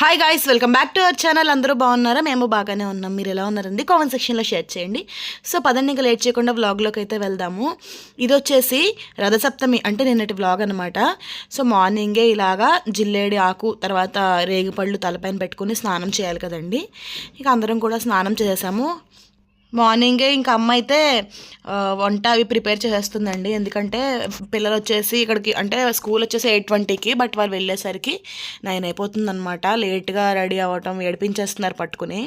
Hi guys welcome back to our channel అందరూ బాగున్నారా? మేము బాగానే ఉన్నాం. మీరు ఎలా ఉన్నారండి? కామెంట్ సెక్షన్లో షేర్ చేయండి. సో పదండి ఇంకా లేట్ చేయకుండా వ్లాగ్లోకి అయితే వెళ్దాము. ఇది వచ్చేసి రథసప్తమి అంటే నిన్నటి వ్లాగ్ అనమాట సో మార్నింగే ఇలాగా జిల్లేడి ఆకు తర్వాత రేగిపళ్ళు తలపైన పెట్టుకుని స్నానం చేయాలి కదండి. ఇక అందరం కూడా స్నానం చేసాము మార్నింగే ఇంకా అమ్మ అయితే వంట అవి ప్రిపేర్ చేసేస్తుందండి. ఎందుకంటే పిల్లలు వచ్చేసి ఇక్కడికి అంటే స్కూల్ వచ్చేసి ఎయిట్ ట్వంటీకి బట్ వాళ్ళు వెళ్ళేసరికి నైన్ అయిపోతుంది అనమాట లేట్గా రెడీ అవ్వటం ఏడిపించేస్తున్నారు పట్టుకుని.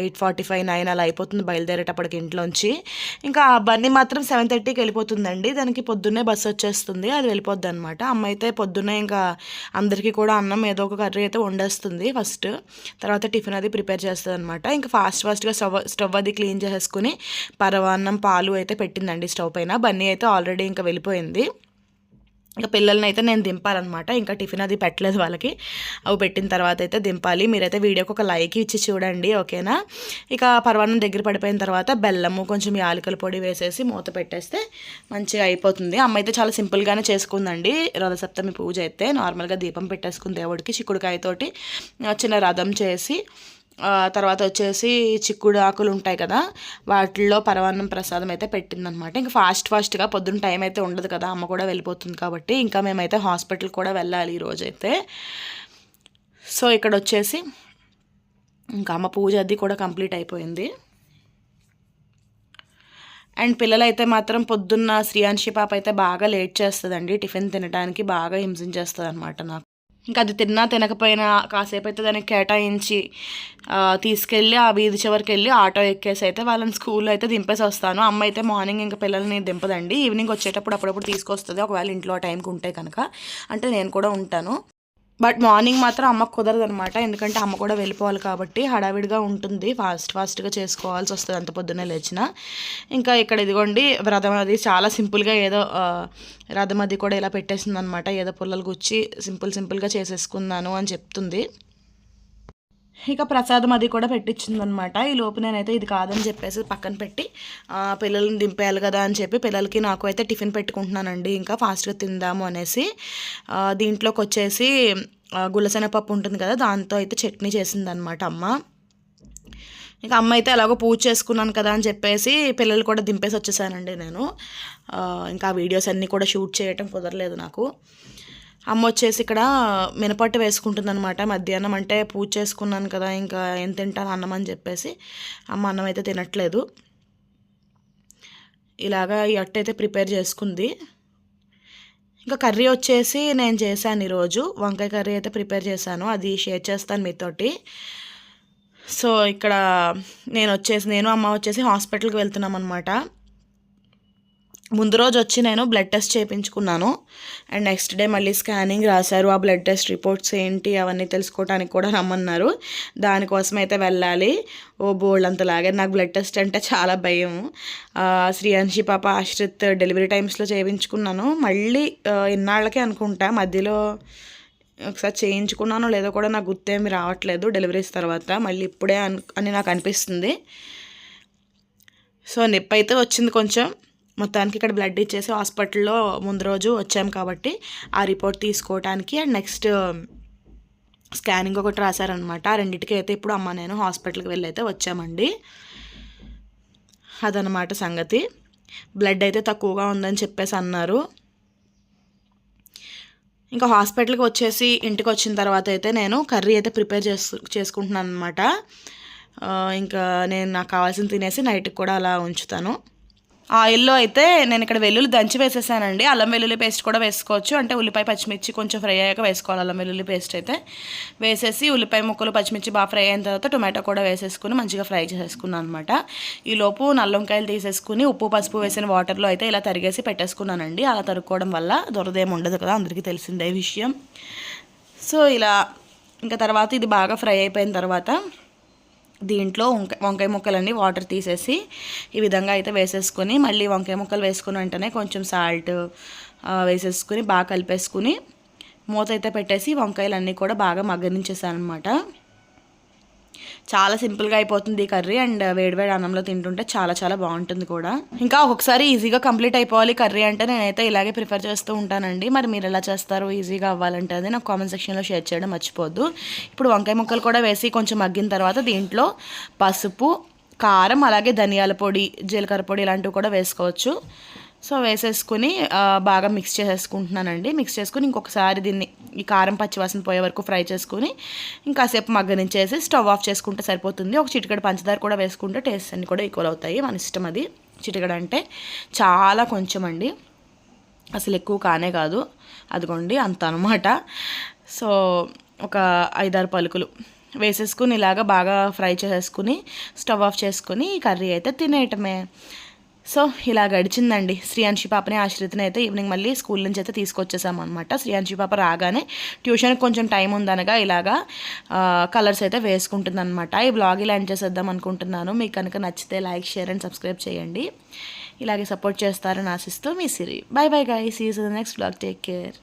ఎయిట్ ఫార్టీ ఫైవ్ నైన్ అలా అయిపోతుంది బయలుదేరేటప్పటికి ఇంట్లోంచి. ఇంకా ఆ బన్నీ మాత్రం సెవెన్ థర్టీకి వెళ్ళిపోతుందండి. దానికి పొద్దున్నే బస్సు వచ్చేస్తుంది. అది వెళ్ళిపోద్ది అనమాట అమ్మ అయితే పొద్దున్నే ఇంకా అందరికీ కూడా అన్నం ఏదో ఒక కర్రీ అయితే వండేస్తుంది ఫస్ట్. తర్వాత టిఫిన్ అది ప్రిపేర్ చేస్తుంది అనమాట ఇంకా ఫాస్ట్ ఫాస్ట్గా స్టవ్ స్టవ్ అది క్లీన్ చేసేసుకుని పరవాన్నం పాలు అయితే పెట్టిందండి స్టవ్ పైన. బన్నీ అయితే ఆల్రెడీ ఇంకా వెళ్ళిపోయింది. ఇంకా పిల్లల్ని అయితే నేను దింపాలన్నమాట. ఇంకా టిఫిన్ అది పెట్టలేదు వాళ్ళకి. అవి పెట్టిన తర్వాత అయితే దింపాలి. మీరైతే వీడియోకి ఒక లైక్ ఇచ్చి చూడండి ఓకేనా? ఇక పర్వాన్నం దగ్గర పడిపోయిన తర్వాత బెల్లము కొంచెం యాలకుల పొడి వేసేసి మూత పెట్టేస్తే మంచిగా అయిపోతుంది. అమ్మ అయితే చాలా సింపుల్గానే చేసుకుందండి. రథసప్తమి పూజ అయితే నార్మల్గా దీపం పెట్టేసుకుంది దేవుడికి చిక్కుడుకాయతోటి చిన్న రథం చేసి తర్వాత వచ్చేసి చిక్కుడు ఆకులు ఉంటాయి కదా వాటిల్లో పరవాన్నం ప్రసాదం అయితే పెట్టిందనమాట ఇంకా ఫాస్ట్ ఫాస్ట్గా పొద్దున్న టైం అయితే ఉండదు కదా అమ్మ కూడా వెళ్ళిపోతుంది కాబట్టి ఇంకా మేమైతే హాస్పిటల్ కూడా వెళ్ళాలి ఈరోజు అయితే సో ఇక్కడ వచ్చేసి ఇంకా అమ్మ పూజ అది కూడా కంప్లీట్ అయిపోయింది. అండ్ పిల్లలైతే మాత్రం పొద్దున్న శ్రీయాంశి పాప అయితే బాగా లేట్ చేస్తుందండి టిఫిన్ తినడానికి బాగా హింసించేస్తుంది అనమాట నాకు. ఇంకా అది తిన్నా తినకపోయినా కాసేపు అయితే దానికి కేటాయించి తీసుకెళ్ళి ఆ వీధి చివరికి వెళ్ళి ఆటో ఎక్కేసి అయితే వాళ్ళని స్కూల్లో అయితే దింపేసి వస్తాను. అమ్మ అయితే మార్నింగ్ ఇంకా పిల్లల్ని దింపదండి. ఈవినింగ్ వచ్చేటప్పుడు అప్పుడప్పుడు తీసుకొస్తుంది. ఒకవేళ ఇంట్లో టైంకి ఉంటే కనుక. అంటే నేను కూడా ఉంటాను. బట్ మార్నింగ్ మాత్రం అమ్మకు కుదరదు అనమాట ఎందుకంటే అమ్మ కూడా వెళ్ళిపోవాలి కాబట్టి హడావిడిగా ఉంటుంది. ఫాస్ట్ ఫాస్ట్గా చేసుకోవాల్సి వస్తుంది అంత పొద్దున్నే లేచిన. ఇంకా ఇక్కడ ఇదిగోండి రథం అది చాలా సింపుల్గా ఏదో రథం అది కూడా ఇలా పెట్టేసింది అనమాట ఏదో పుల్లలు గుచ్చి సింపుల్ సింపుల్గా చేసేసుకున్నాను అని చెప్తుంది. ఇక ప్రసాదం అది కూడా పెట్టించింది అనమాట ఈ లోపు నేనైతే ఇది కాదని చెప్పేసి పక్కన పెట్టి పిల్లల్ని దింపేయాలి కదా అని చెప్పి పిల్లలకి నాకు అయితే టిఫిన్ పెట్టుకుంటున్నానండి. ఇంకా ఫాస్ట్గా తిందాము అనేసి దీంట్లోకి వచ్చేసి గులసెనపప్పు ఉంటుంది కదా దాంతో అయితే చట్నీ చేసిందనమాట అమ్మ. ఇంకా అమ్మ అయితే ఎలాగో పూజ చేసుకున్నాను కదా అని చెప్పేసి పిల్లలు కూడా దింపేసి వచ్చేసానండి నేను. ఇంకా ఆ వీడియోస్ అన్నీ కూడా షూట్ చేయటం కుదరలేదు నాకు. అమ్మ వచ్చేసి ఇక్కడ మినపట్టు వేసుకుంటుంది అనమాట మధ్యాహ్నం అంటే పూజ చేసుకున్నాను కదా ఇంకా ఏం తింటాను అన్నం అని చెప్పేసి అమ్మ అన్నం అయితే తినట్లేదు. ఇలాగా ఈ అట్ట అయితే ప్రిపేర్ చేసుకుంది. ఇంకా కర్రీ వచ్చేసి నేను చేశాను ఈరోజు. వంకాయ కర్రీ అయితే ప్రిపేర్ చేశాను. అది షేర్ చేస్తాను మీతోటి. సో ఇక్కడ నేను వచ్చేసి నేను అమ్మ వచ్చేసి హాస్పిటల్కి వెళ్తున్నాం అనమాట ముందు రోజు వచ్చి నేను బ్లడ్ టెస్ట్ చేయించుకున్నాను. అండ్ నెక్స్ట్ డే మళ్ళీ స్కానింగ్ రాశారు. ఆ బ్లడ్ టెస్ట్ రిపోర్ట్స్ ఏంటి అవన్నీ తెలుసుకోవడానికి కూడా రమ్మన్నారు. దానికోసం అయితే వెళ్ళాలి. ఓ బోల్డ్ అంతలాగే నాకు బ్లడ్ టెస్ట్ అంటే చాలా భయం. ఆ, శ్రీయాంశి పాప ఆశ్రిత్ డెలివరీ టైమ్స్లో చేయించుకున్నాను. మళ్ళీ ఇన్నాళ్ళకే అనుకుంటా. మధ్యలో ఒకసారి చేయించుకున్నానో లేదో కూడా నాకు గుర్తేమి రావట్లేదు డెలివరీస్ తర్వాత. మళ్ళీ ఇప్పుడే అని నాకు అనిపిస్తుంది. సో నొప్పి అయితే వచ్చింది కొంచెం. మొత్తానికి ఇక్కడ బ్లడ్ ఇచ్చేసి హాస్పిటల్లో ముందు రోజు వచ్చాం కాబట్టి ఆ రిపోర్ట్ తీసుకోవడానికి అండ్ నెక్స్ట్ స్కానింగ్ ఒకటి రాశారనమాట ఆ రెండింటికి అయితే ఇప్పుడు అమ్మ నేను హాస్పిటల్కి వెళ్ళి అయితే వచ్చామండి. అదనమాట సంగతి. బ్లడ్ అయితే తక్కువగా ఉందని చెప్పేసి అన్నారు. ఇంకా హాస్పిటల్కి వచ్చేసి ఇంటికి వచ్చిన తర్వాత అయితే నేను కర్రీ అయితే ప్రిపేర్ చేసు చేసుకుంటున్నాను అనమాట ఇంకా నేను నాకు కావాల్సింది తినేసి నైట్కి కూడా అలా ఉంచుతాను. ఆయిల్లో అయితే నేను ఇక్కడ వెల్లుల్లి దంచి వేసేసానండి. అల్లం వెల్లుల్లి పేస్ట్ కూడా వేసుకోవచ్చు. అంటే ఉల్లిపాయ పచ్చిమిర్చి కొంచెం ఫ్రై అయ్యాక వేసుకోవాలి అల్లం వెల్లుల్లి పేస్ట్ అయితే. వేసేసి ఉల్లిపాయ ముక్కలు పచ్చిమిర్చి బాగా ఫ్రై అయిన తర్వాత టొమాటో కూడా వేసేసుకుని మంచిగా ఫ్రై చేసేసుకున్నాను అనమాట ఈలోపు నల్లంకాయలు తీసేసుకుని ఉప్పు పసుపు వేసిన వాటర్లో అయితే ఇలా తరిగేసి పెట్టేసుకున్నానండి. అలా తరుక్కోవడం వల్ల దొరదేం ఉండదు కదా అందరికీ తెలిసిందే విషయం. సో ఇలా ఇంకా తర్వాత ఇది బాగా ఫ్రై అయిపోయిన తర్వాత దీంట్లో వంకాయ వంకాయ ముక్కలన్నీ వాటర్ తీసేసి ఈ విధంగా అయితే వేసేసుకొని మళ్ళీ వంకాయ ముక్కలు వేసుకుని వెంటనే కొంచెం సాల్ట్ వేసేసుకుని బాగా కలిపేసుకుని మూత అయితే పెట్టేసి వంకాయలన్నీ కూడా బాగా మగ్గనించేసాను అనమాట చాలా సింపుల్గా అయిపోతుంది ఈ కర్రీ అండ్ వేడివేడి అన్నంలో తింటుంటే చాలా చాలా బాగుంటుంది కూడా. ఇంకా ఒక్కొక్కసారి ఈజీగా కంప్లీట్ అయిపోవాలి కర్రీ అంటే నేనైతే ఇలాగే ప్రిఫర్ చేస్తూ ఉంటానండి. మరి మీరు ఎలా చేస్తారు ఈజీగా అవ్వాలంటే అది నాకు కామెంట్ సెక్షన్లో షేర్ చేయడం మర్చిపోద్దు. ఇప్పుడు వంకాయ ముక్కలు కూడా వేసి కొంచెం మగ్గిన తర్వాత దీంట్లో పసుపు కారం అలాగే ధనియాల పొడి జీలకర్ర పొడి ఇలాంటివి కూడా వేసుకోవచ్చు. సో వేసేసుకుని బాగా మిక్స్ చేసేసుకుంటున్నానండి. మిక్స్ చేసుకుని ఇంకొకసారి దీన్ని ఈ కారం పచ్చివాసన పోయే వరకు ఫ్రై చేసుకుని ఇంకాసేపు మగ్గనించేసి స్టవ్ ఆఫ్ చేసుకుంటే సరిపోతుంది. ఒక చిటికడ పంచదార కూడా వేసుకుంటే టేస్ట్ అన్ని కూడా ఈక్వల్ అవుతాయి. మన ఇష్టం అది. చిటికడ అంటే చాలా కొంచెం అండి. అసలు ఎక్కువ కానే కాదు. అదిగోండి అంత అనమాట సో ఒక ఐదారు పలుకులు వేసేసుకుని ఇలాగ బాగా ఫ్రై చేసేసుకుని స్టవ్ ఆఫ్ చేసుకుని కర్రీ అయితే తినేయటమే. సో ఇలా గడిచిందండి. శ్రీయాంశి పాపని ఆశ్రితని అయితే ఈవినింగ్ మళ్ళీ స్కూల్ నుంచి అయితే తీసుకొచ్చేసాము అనమాట శ్రీయాంశి పాప రాగానే ట్యూషన్కి కొంచెం టైం ఉందనగా ఇలాగా కలర్స్ అయితే వేసుకుంటుంది అనమాట ఈ బ్లాగ్ ఇలా ఎండ్ చేసేద్దాం అనుకుంటున్నాను. మీకు కనుక నచ్చితే లైక్ షేర్ అండ్ సబ్స్క్రైబ్ చేయండి. ఇలాగే సపోర్ట్ చేస్తారని ఆశిస్తూ మీ Siri. Bye bye guys next blog take care